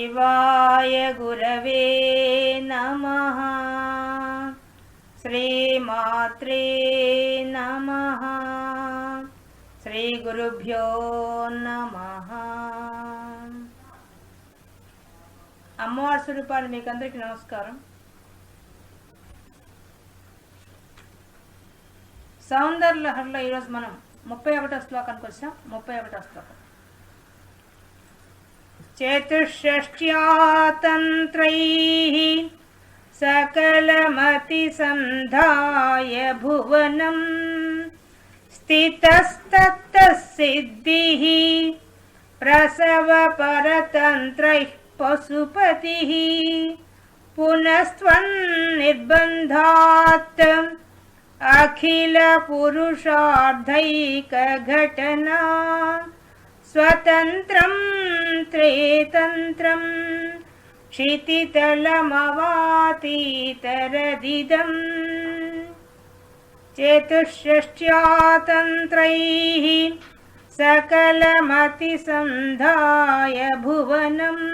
శివాయ గురవే నమ. శ్రీమాత్రే నమ. శ్రీ గురుభ్యో నమ. అమ్మవారి స్వరూపాలు మీకు అందరికీ నమస్కారం. సౌందర్య లహర్లో ఈరోజు మనం ముప్పై ఒకటో శ్లోకానికి వచ్చాం. ముప్పై ఒకటో శ్లోకం. चतुष्षष्ट्यातन्त्रैः सकलमतिसन्धाय भुवनम् स्थितस्तत्तः सिद्धिः प्रसवपरतन्त्रैः पशुपतिः पुनस्त्वन्निर्बन्धात् अखिलपुरुषार्धैकघटना स्वतन्त्रं त्रेतन्त्रं क्षितितलमवातीतरदिदम् चतुष्षष्ट्यातन्त्रैः सकलमतिसन्धाय भुवनम्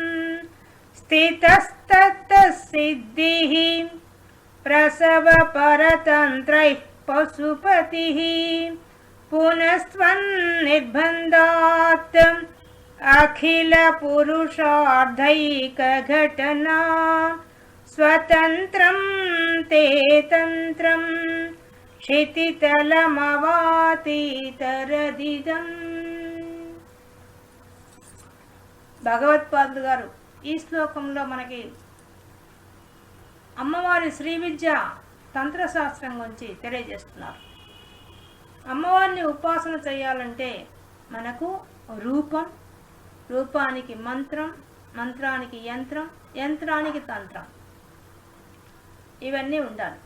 स्थितस्तत्तः सिद्धिः प्रसवपरतन्त्रैः पशुपतिः पुनस्त्वन्निर्बन्धात् अखिलपुरुषार्धैकघटना स्वतन्त्रं ते तन्त्रं क्षितितलमवातीतरदिदम् భగవత్పాదులు గారు ఈ శ్లోకంలో మనకి అమ్మవారి శ్రీ విద్య తంత్రశాస్త్రం గురించి తెలియజేస్తున్నారు అమ్మవారిని ఉపాసన చేయాలంటే మనకు రూపం రూపానికి మంత్రం మంత్రానికి యంత్రం యంత్రానికి తంత్రం. ఇవన్నీ ఉండాలి.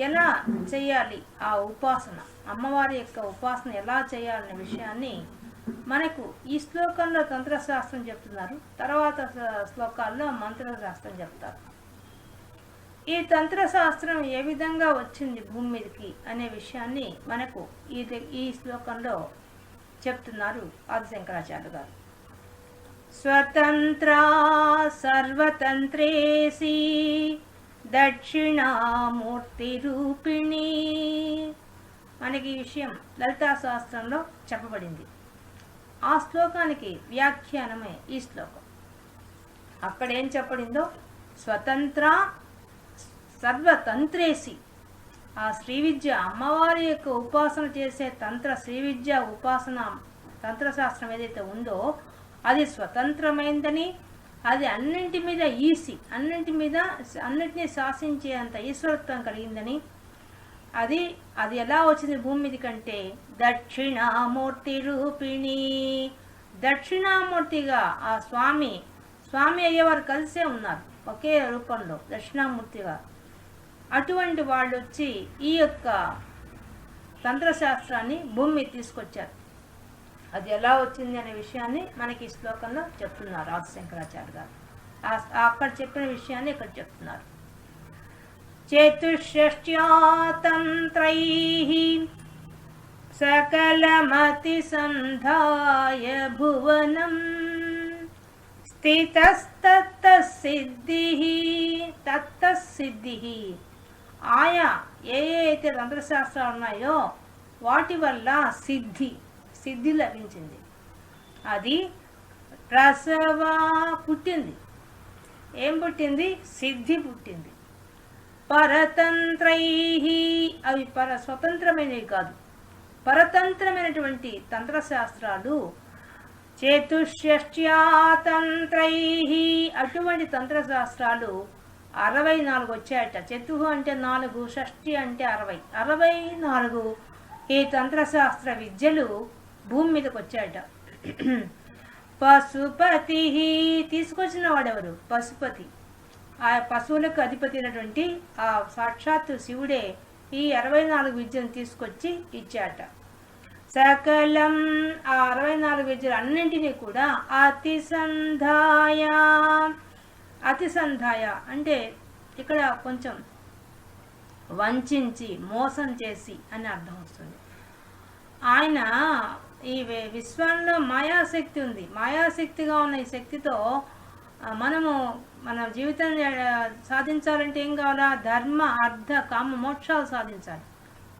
ఎలా చేయాలి ఆ ఉపాసన? అమ్మవారి యొక్క ఉపాసన ఎలా చేయాలనే విషయాన్ని మనకు ఈ శ్లోకంలో తంత్రశాస్త్రం చెప్తున్నారు. తర్వాత శ్లోకాల్లో మంత్రశాస్త్రం చెప్తారు. ఈ తంత్రశాస్త్రం ఏ విధంగా వచ్చింది భూమి మీదకి అనే విషయాన్ని మనకు ఈ ఈ శ్లోకంలో చెప్తున్నారు ఆదిశంకరాచార్య గారు. స్వతంత్ర సర్వతంత్రేసి దక్షిణామూర్తి రూపిణి మనకి ఈ విషయం లలితా శాస్త్రంలో చెప్పబడింది. ఆ శ్లోకానికి వ్యాఖ్యానమే ఈ శ్లోకం. అక్కడ ఏం చెప్పబడిందో? స్వతంత్ర సర్వతంత్రేసి. ఆ శ్రీ విద్య అమ్మవారి యొక్క ఉపాసన చేసే తంత్ర శ్రీ విద్య ఉపాసన తంత్రశాస్త్రం ఏదైతే ఉందో అది స్వతంత్రమైందని అది అన్నింటి మీద ఈసి అన్నింటి మీద అన్నింటినీ శాసించే అంత ఈశ్వరత్వం కలిగిందని అది అది ఎలా వచ్చింది భూమి మీద కంటే దక్షిణామూర్తి రూపిణి దక్షిణామూర్తిగా ఆ స్వామి స్వామి అయ్యేవారు కలిసే ఉన్నారు ఒకే రూపంలో దక్షిణామూర్తిగా. అటువంటి వాళ్ళు వచ్చి ఈ యొక్క తంత్రశాస్త్రాన్ని భూమి తీసుకొచ్చారు. అది ఎలా వచ్చింది అనే విషయాన్ని మనకి ఈ శ్లోకంలో చెప్తున్నారు ఆది శంకరాచార్య గారు అక్కడ చెప్పిన విషయాన్ని ఇక్కడ చెప్తున్నారు. చతుషష్ట్యాతంత్రై సకలమతి సంధాయ భువనం స్థితస్తత్త సిద్ధి తత్త సిద్ధి ఆయా ఏ ఏ అయితే తంత్రశాస్త్రాలు ఉన్నాయో వాటి వల్ల సిద్ధి సిద్ధి లభించింది. అది ప్రసవ పుట్టింది. ఏం పుట్టింది? సిద్ధి పుట్టింది. పరతంత్రై అవి పర స్వతంత్రమైనవి కాదు. పరతంత్రమైనటువంటి తంత్రశాస్త్రాలు చతుష్ట్యాతంత్రై అటువంటి తంత్రశాస్త్రాలు అరవై నాలుగు వచ్చాయట. చతు అంటే నాలుగు షష్ఠి అంటే అరవై. అరవై నాలుగు ఈ తంత్రశాస్త్ర విద్యలు భూమి మీదకి వచ్చాయట. పశుపతి తీసుకొచ్చిన వాడెవరు? పశుపతి. ఆ పశువులకు అధిపతి అయినటువంటి ఆ సాక్షాత్తు శివుడే ఈ అరవై నాలుగు విద్యను తీసుకొచ్చి ఇచ్చాట. సకలం ఆ అరవై నాలుగు విద్యలు అన్నింటినీ కూడా అతి అతిసంధాయ అతి సంధాయ అంటే ఇక్కడ కొంచెం వంచి మోసం చేసి అని అర్థం వస్తుంది. ఆయన ఈ విశ్వంలో మాయాశక్తి ఉంది. మాయాశక్తిగా ఉన్న ఈ శక్తితో మనము మన జీవితం సాధించాలంటే ఏం కావాలా? ధర్మ అర్థ కామ మోక్షాలు సాధించాలి.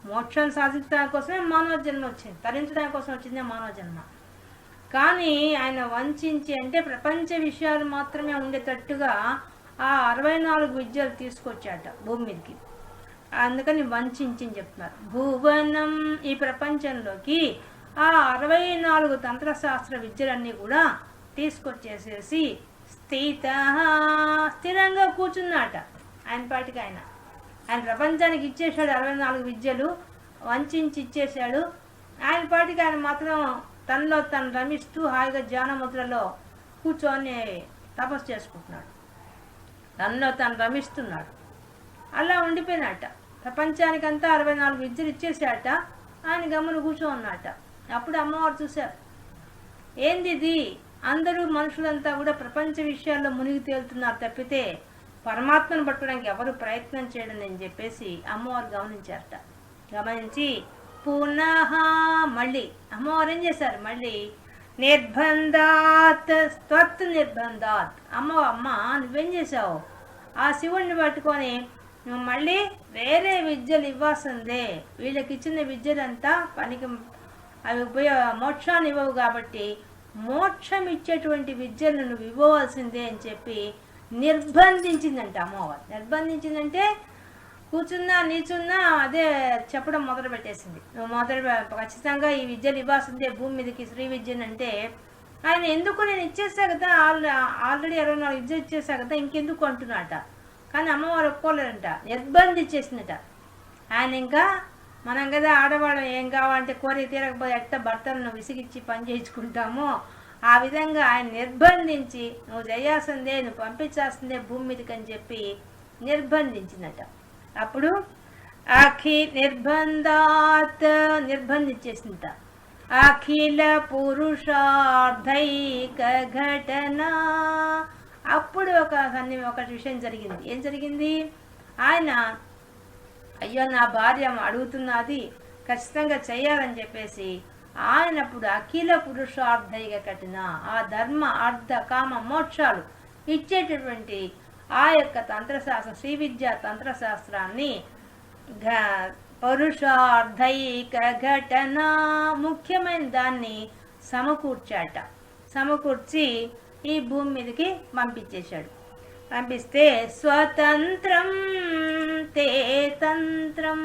మోక్షం సాధించడానికి కోసమే మానవ జన్మ వచ్చింది. తరించడానికి కోసం వచ్చిందే మానవ జన్మ. కానీ ఆయన వంచించి అంటే ప్రపంచ విషయాలు మాత్రమే ఉండేటట్టుగా ఆ అరవై నాలుగు విద్యలు తీసుకొచ్చాట భూమి మీదకి. అందుకని వంచించి చెప్తున్నారు. భువనం ఈ ప్రపంచంలోకి ఆ అరవై నాలుగు తంత్రశాస్త్ర విద్యలన్నీ కూడా తీసుకొచ్చేసేసి స్థిత స్థిరంగా కూర్చున్నాట ఆయన పాటికి ఆయన. ఆయన ప్రపంచానికి ఇచ్చేసాడు అరవై నాలుగు విద్యలు వంచించి ఇచ్చేశాడు. ఆయన పాటికి ఆయన మాత్రం తనలో తను రమిస్తూ హాయిగా ధ్యానముద్రలో కూర్చొని తపస్సు చేసుకుంటున్నాడు. తనలో తను రమిస్తున్నాడు. అలా ఉండిపోయినట్ట ప్రపంచానికంతా అరవై నాలుగు విద్యలు ఇచ్చేసాట ఆయన గమ్మున కూర్చో అప్పుడు అమ్మవారు చూశారు. ఏంది ఇది? అందరూ మనుషులంతా కూడా ప్రపంచ విషయాల్లో మునిగి తేలుతున్నారు తప్పితే పరమాత్మను పట్టడానికి ఎవరు ప్రయత్నం చేయడం అని చెప్పేసి అమ్మవారు గమనించారట. గమనించి పునః మళ్ళీ అమ్మవారు ఏం చేశారు మళ్ళీ. నిర్బంధాత్ త్వత్ నిర్బంధాత్. అమ్మ అమ్మ నువ్వేం చేసావు ఆ శివుణ్ణి పట్టుకొని నువ్వు మళ్ళీ వేరే విద్యలు ఇవ్వాల్సిందే. వీళ్ళకి ఇచ్చిన విద్యలంతా పనికి అవి ఉపయోగ మోక్షాన్ని ఇవ్వవు కాబట్టి మోక్షం ఇచ్చేటువంటి విద్యను నువ్వు ఇవ్వవలసిందే అని చెప్పి నిర్బంధించిందంట అమ్మవారు. నిర్బంధించిందంటే కూర్చున్నా నీచున్నా అదే చెప్పడం మొదలు పెట్టేసింది. నువ్వు మొదలు ఖచ్చితంగా ఈ విద్యలు ఇవ్వాల్సిందే భూమి మీదకి శ్రీ విద్యను అంటే ఆయన ఎందుకు నేను ఇచ్చేసా కదా ఆల్ ఆల్రెడీ ఇరవై నాలుగు విద్య ఇచ్చేసా కదా ఇంకెందుకు అంటున్నాట కానీ అమ్మవారు ఒప్పుకోలేదంట నిర్బంధించేసిందట. ఆయన ఇంకా మనం కదా ఆడవాళ్ళం ఏం కావాలంటే కోరిక తీరకపోతే ఎట్ట భర్తలను విసిగిచ్చి పని చేయించుకుంటామో? ఆ విధంగా ఆయన నిర్బంధించి నువ్వు చేయాల్సిందే నువ్వు పంపించాల్సిందే భూమి మీదకి అని చెప్పి నిర్బంధించిందట. అప్పుడు అఖి నిర్బంధాత్ నిర్బంధించేసిందట. అఖిల పురుషార్థైక ఘటన. అప్పుడు ఒక సన్ని ఒక విషయం జరిగింది. ఏం జరిగింది? ఆయన అయ్యో నా భార్య అడుగుతున్నది ఖచ్చితంగా చేయాలని చెప్పేసి ఆయన అప్పుడు అఖిల పురుషార్థైక కట్టిన ఆ ధర్మ అర్థ కామ మోక్షాలు ఇచ్చేటటువంటి ఆ యొక్క తంత్రశాస్త్రం శ్రీ విద్యా తంత్రశాస్త్రాన్ని ఘ- పరుషార్థైక ఘటన ముఖ్యమైన దాన్ని సమకూర్చాట. సమకూర్చి ఈ భూమి మీదకి పంపించేశాడు. పంపిస్తే స్వతంత్రం తే తంత్రం.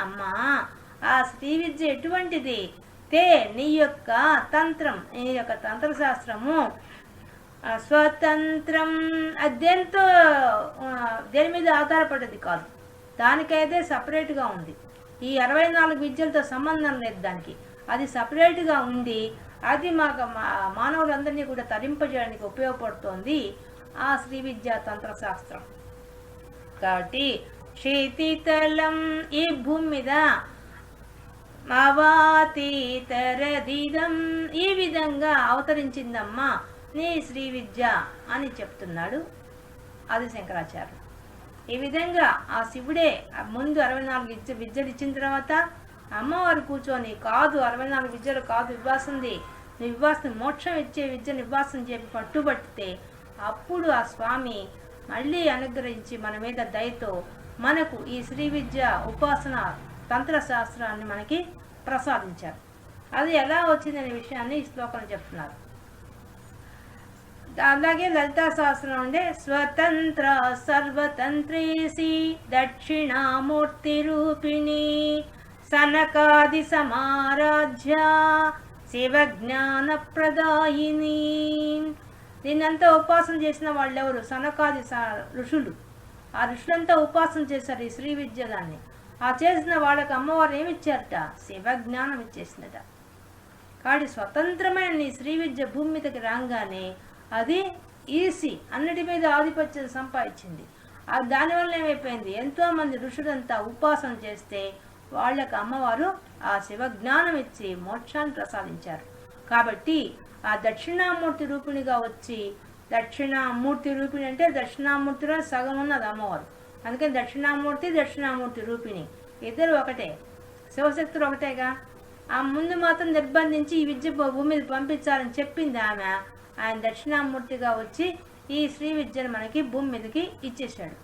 అమ్మా ఆ శ్రీ విద్య ఎటువంటిది? తే నీ యొక్క తంత్రం. నీ యొక్క తంత్రశాస్త్రము స్వతంత్రం అది దేంతో దేని మీద ఆధారపడేది కాదు. దానికైతే సపరేట్గా ఉంది. ఈ అరవై నాలుగు విద్యలతో సంబంధం లేదు దానికి. అది సపరేట్గా ఉంది అది మాకు మా- మానవులందరినీ కూడా తరింపజేయడానికి ఉపయోగపడుతోంది ఆ శ్రీ విద్యా తంత్రశాస్త్రం కాబట్టి క్షితితలం ఈ భూమి మీద అవాతీతరదిదం ఈ విధంగా అవతరించిందమ్మా. నీ శ్రీ విద్య అని చెప్తున్నాడు అది శంకరాచార్యులు ఈ విధంగా ఆ శివుడే ముందు అరవై నాలుగు విద్య విద్యలు ఇచ్చిన తర్వాత అమ్మవారు కూర్చొని కాదు అరవై నాలుగు విద్యలు కాదు ఇవ్వాల్సింది నువ్వు ఇవ్వాల్సింది మోక్షం ఇచ్చే విద్య నివ్వాసం చెప్పి పట్టుబట్టితే అప్పుడు ఆ స్వామి మళ్ళీ అనుగ్రహించి మన మీద దయతో మనకు ఈ శ్రీ విద్య ఉపాసన తంత్రశాస్త్రాన్ని మనకి ప్రసాదించారు. అది ఎలా వచ్చిందనే విషయాన్ని ఈ శ్లోకంలో చెప్తున్నారు. అలాగే లలితా సహస్రం ఉండే స్వతంత్ర సర్వతంత్రేసి దక్షిణామూర్తి రూపిణి సనకాది సమారాధ్య శివజ్ఞాన ప్రదాయిని దీన్నంతా ఉపాసన చేసిన వాళ్ళు ఎవరు సనకాది ఋషులు. ఆ ఋషులంతా ఉపాసన చేశారు ఈ శ్రీ విద్య దాన్ని ఆ చేసిన వాళ్ళకి అమ్మవారు ఏమిచ్చారట? శివజ్ఞానం ఇచ్చేసినట కాబట్టి స్వతంత్రమైన నీ శ్రీ విద్య భూమి మీదకి రాగానే అది ఈసీ అన్నిటి మీద ఆధిపత్యం సంపాదించింది. దానివల్ల ఏమైపోయింది? ఎంతో మంది ఋషులంతా ఉపాసన చేస్తే వాళ్ళకు అమ్మవారు ఆ శివజ్ఞానం ఇచ్చి మోక్షాన్ని ప్రసాదించారు. కాబట్టి ఆ దక్షిణామూర్తి రూపిణిగా వచ్చి దక్షిణామూర్తి రూపిణి అంటే దక్షిణామూర్తిలో సగం ఉన్నది అమ్మవారు. అందుకని దక్షిణామూర్తి దక్షిణామూర్తి రూపిణి. ఇద్దరు ఒకటే. శివశక్తులు ఒకటేగా? ఆ ముందు మాత్రం నిర్బంధించి ఈ విద్య భూమి మీద పంపించాలని చెప్పింది ఆమె. ఆయన దక్షిణామూర్తిగా వచ్చి ఈ శ్రీ విద్యను మనకి భూమి మీదకి ఇచ్చేశాడు.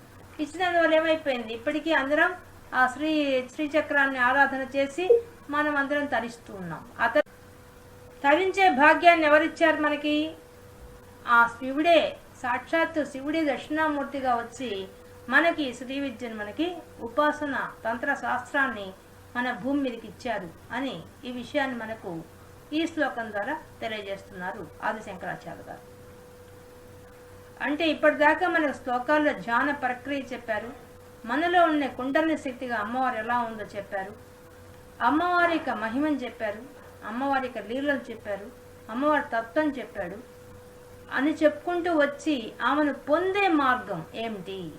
ఇచ్చినందువల్ల ఏమైపోయింది? ఇప్పటికీ అందరం ఆ శ్రీ శ్రీచక్రాన్ని ఆరాధన చేసి మనం అందరం తరిస్తూ ఉన్నాం. అత తరించే భాగ్యాన్ని ఎవరిచ్చారు మనకి? ఆ శివుడే సాక్షాత్తు శివుడే దక్షిణామూర్తిగా వచ్చి మనకి శ్రీ విద్యను మనకి ఉపాసన తంత్ర శాస్త్రాన్ని మన భూమి మీదకి ఇచ్చారు అని ఈ విషయాన్ని మనకు ఈ శ్లోకం ద్వారా తెలియజేస్తున్నారు ఆదిశంకరాచార్య గారు. అంటే ఇప్పటిదాకా మనకు శ్లోకాల్లో ధ్యాన ప్రక్రియ చెప్పారు. మనలో ఉండే కుండలిని శక్తిగా అమ్మవారు ఎలా ఉందో చెప్పారు. అమ్మవారి యొక్క మహిమని చెప్పారు. అమ్మవారి యొక్క లీలలు చెప్పారు. అమ్మవారి తత్వం చెప్పాడు. అని చెప్పుకుంటూ వచ్చి ఆమెను పొందే మార్గం ఏమిటి?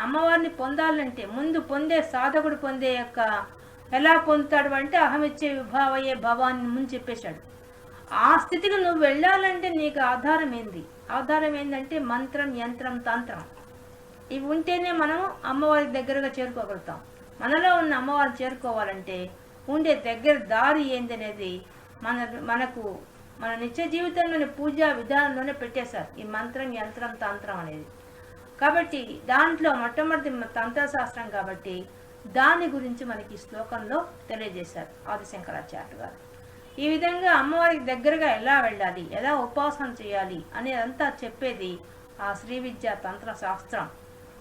అమ్మవారిని పొందాలంటే ముందు పొందే సాధకుడు పొందే యొక్క ఎలా పొందుతాడు అంటే అహమిచ్చే విభావయ్యే భవాన్ని ముందు చెప్పేశాడు. ఆ స్థితికి నువ్వు వెళ్ళాలంటే నీకు ఆధారం ఏంది? ఆధారం ఏంటంటే మంత్రం యంత్రం తంత్రం. ఇవి ఉంటేనే మనం అమ్మవారి దగ్గరగా చేరుకోగలుగుతాం. మనలో ఉన్న అమ్మవారిని చేరుకోవాలంటే ఉండే దగ్గర దారి ఏందనేది మన మనకు మన నిత్య జీవితంలోని పూజా విధానంలోనే పెట్టేశారు. ఈ మంత్రం యంత్రం తంత్రం అనేది. కాబట్టి దాంట్లో మొట్టమొదటి తంత్రశాస్త్రం కాబట్టి దాని గురించి మనకి శ్లోకంలో తెలియజేశారు ఆదిశంకరాచార్య గారు. ఈ విధంగా అమ్మవారికి దగ్గరగా ఎలా వెళ్ళాలి? ఎలా ఉపాసన చేయాలి? అనేదంతా చెప్పేది ఆ శ్రీ విద్యా తంత్ర శాస్త్రం.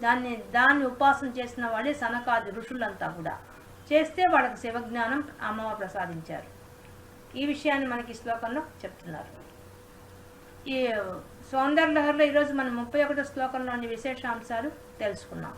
దాన్ని దాన్ని ఉపాసన చేసిన వాళ్ళే సనకాది ఋషులంతా కూడా. చేస్తే వాళ్ళకి శివజ్ఞానం అమ్మవారు ప్రసాదించారు. ఈ విషయాన్ని మనకి శ్లోకంలో చెప్తున్నారు. ఈ సౌందర్య లహరిలో ఈరోజు మనం ముప్పై ఒకటో శ్లోకంలోని విశేషాంశాలు తెలుసుకున్నాం.